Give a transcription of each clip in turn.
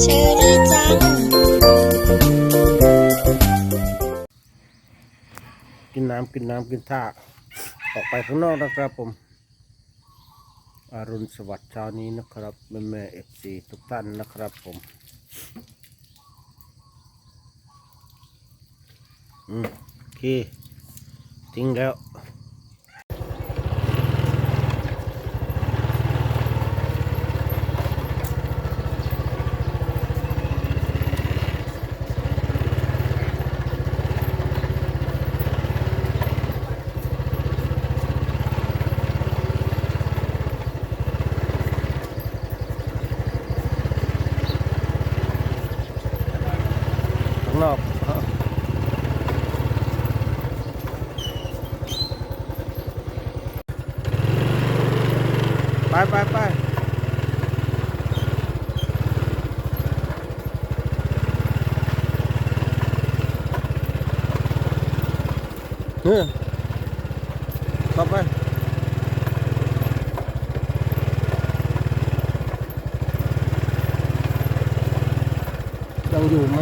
เชอรี่จัง กินน้ำกินน้ำกินท่า ออกไปข้างนอกนะครับผมอรุณสวัสดิ์เช้านี้นะครับแม่แม่เอฟซีทุกท่านนะครับผม อืมโอเค ทิ้งแล้ว ไปไปไปเฮ้ยต่อไปยังอยู่ไหม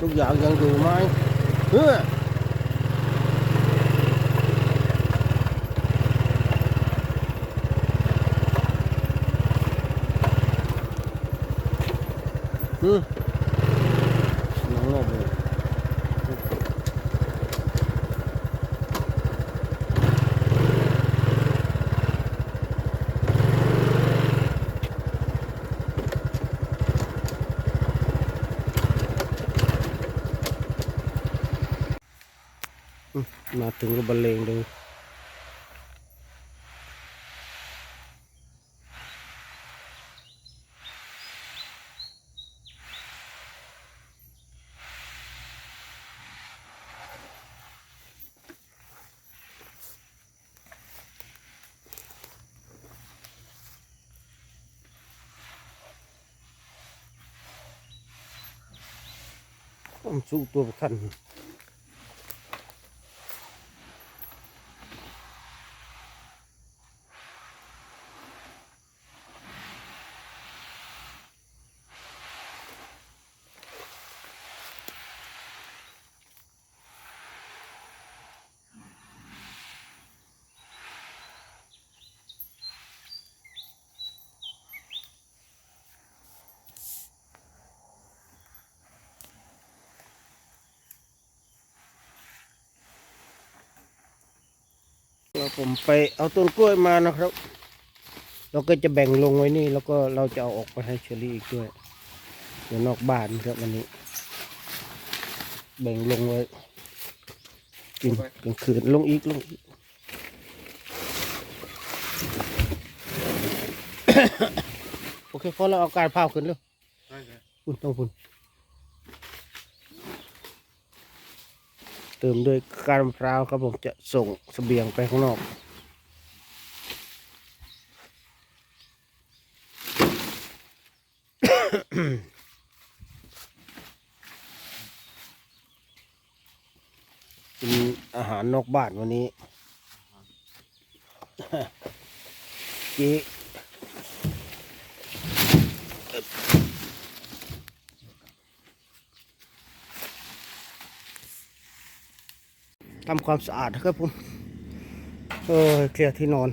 ทุกอย่างยังอยู่ไหมเฮ้ย อืมน้องรอบเลยมาถึงก็บรรเลงเผมสู้ตัวประกัน ผมไปเอาต้นกล้วยมานะครับ เราก็จะแบ่งลงไว้นี่แล้วก็เราจะเอาออกไปให้เชอรี่อีกด้วยเดี๋ยวนอกบ้านครับวันนี้ แบ่งลงไว้กินกลางคืนลงอีกลงอีกโอเคพอเราเอาการเผาขึ้นเลยคุณต้องคุณ ติมด้วยการมะพร้าวครับผมจะส่งเสบียงไปข้างนอก กินอาหารนอกบ้านวันนี้จี ทำความสะอาดนะครับผมเออเคลียร์ที่นอน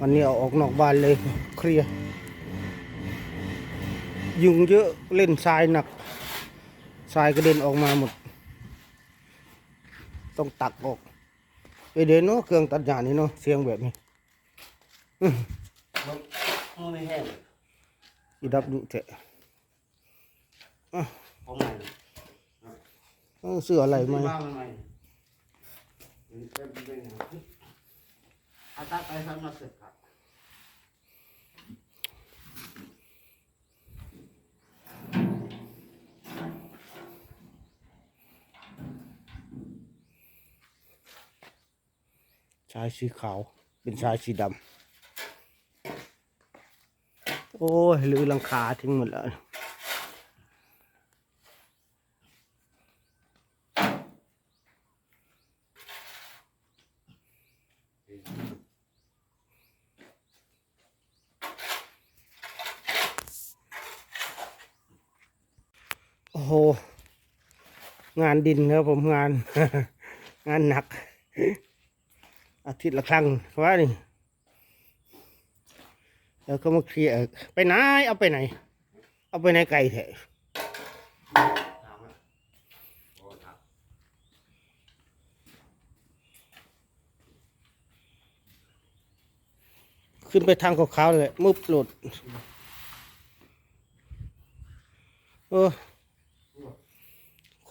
วันนี้เอาออกนอกบ้านเลยเคลียร์ยุงเยอะเล่นทรายหนักทรายกระเด็นออกมาหมด ต้องตักออกไปเดี๋ยวเนาะเครื่องตัดหญ้านี่เนาะเสียงแบบนี้มือไม่แห้งอีดับดุเถอะผมใหม่ต้องเสื้ออะไรไหม บ้างใหม่อาตาไปทำมาเสร็จครับชายสีขาว เป็นชายสีดำ โอ้ยลือลังคาทิ้งหมดแล้ว โอ้โห งานดินครับผมงาน งานหนัก อาทิตย์ละครั้งว่านี่แล้วก็มาเคลียร์ไปไหน เอาไปไหน เอาไปไหนไกลแท้ถามว่าโอ้ครับขึ้นไปทางขาวๆเลยมุบหลุด เออ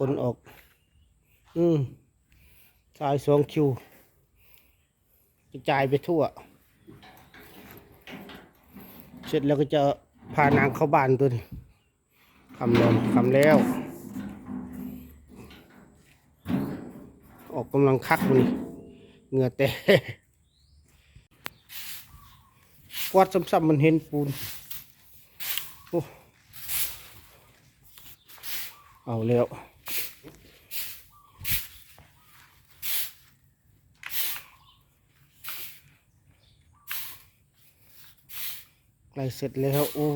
นออก อืมสายสองคิวกระจายไปทั่ว เสร็จแล้วก็จะพานางเข้าบ้านตัวนี้คำแล้วคำแล้ว ออกกำลังคักมันนี่เหงื่อแตกกวาดซ้ำๆมันเห็นปูนโอ้เอาแล้ว ใกล้เสร็จแล้วโอ้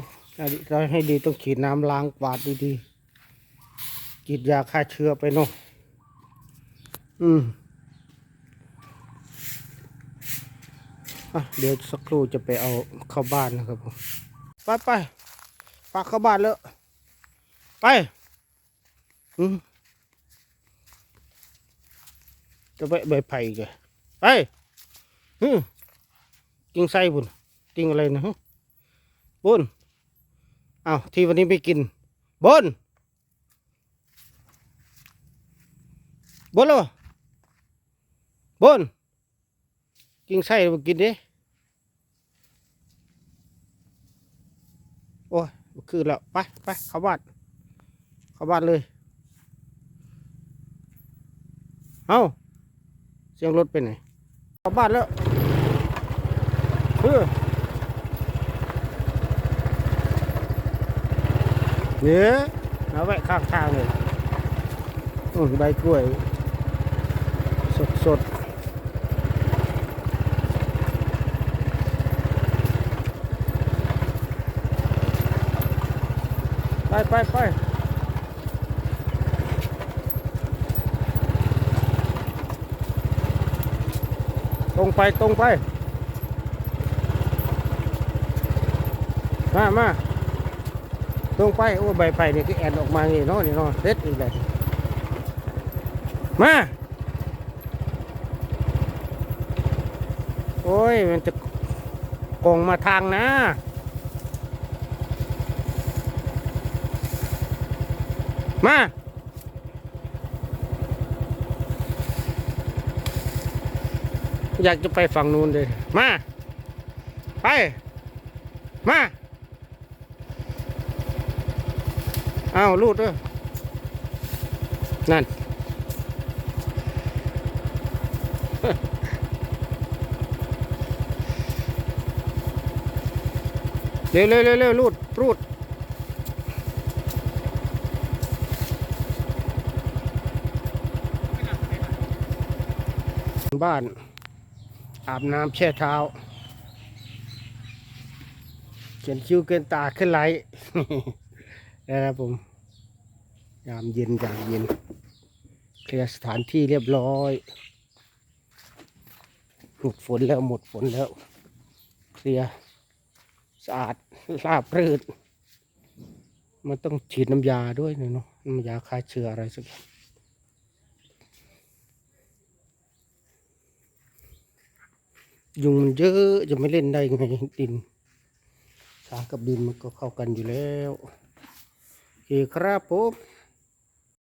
เราให้ดีต้องฉีดน้ำล้างกวาดดีๆฉีดยาฆ่าเชื้อไปเนาะอืมอะเดี๋ยวสักครู่จะไปเอาเข้าบ้านนะครับผมไปไปปากเข้าบ้านแล้ว ไป อืมจะไปใบไผ่แกไปอืมกินไส้บุญกินอะไรนะฮะ บุญเอาที่วันนี้ไม่กินบุญบุญเหรอบุญกินไส้มากินดิโอ้ยคือแล้ว ไปไปเข้าบ้านเข้าบ้านเลย เอาเสียงรถไปไหนเข้าบ้านแล้วเออ เดี๋ยวเอาไว้ข้างทางเลยอืมใบก ล้วยสดสดๆไปไปไปตรงไปตรงไปมามาตรงไปโอ้ใบไผ่นี่คือแอนออกมานี่เนาะนี่เนาะเด็ดอีกแบบมาโอ้ยมันจะกงมาทางนะมาอยากจะไปฝั่งนู้นเลยมา ไป มา เอาลูดเด้อนั่น เร็วเร็วเร็วเร็วลูดรูดบ้าน อาบน้ำแช่เท้าเขียนคิ้วเกินตาขึ้นไหลนะครับผม ยามเย็นยามเย็น เคลียร์สถานที่เรียบร้อย หมดฝนแล้วหมดฝนแล้ว เคลียร์สะอาดราบรื่นมันต้องฉีดน้ำยาด้วยเนาะน้ำยาฆ่าเชื้ออะไรสักอย่างยุงมันเยอะจะไม่เล่นได้ไงดินสากับดินมันก็เข้ากันอยู่แล้วโอเคครับผม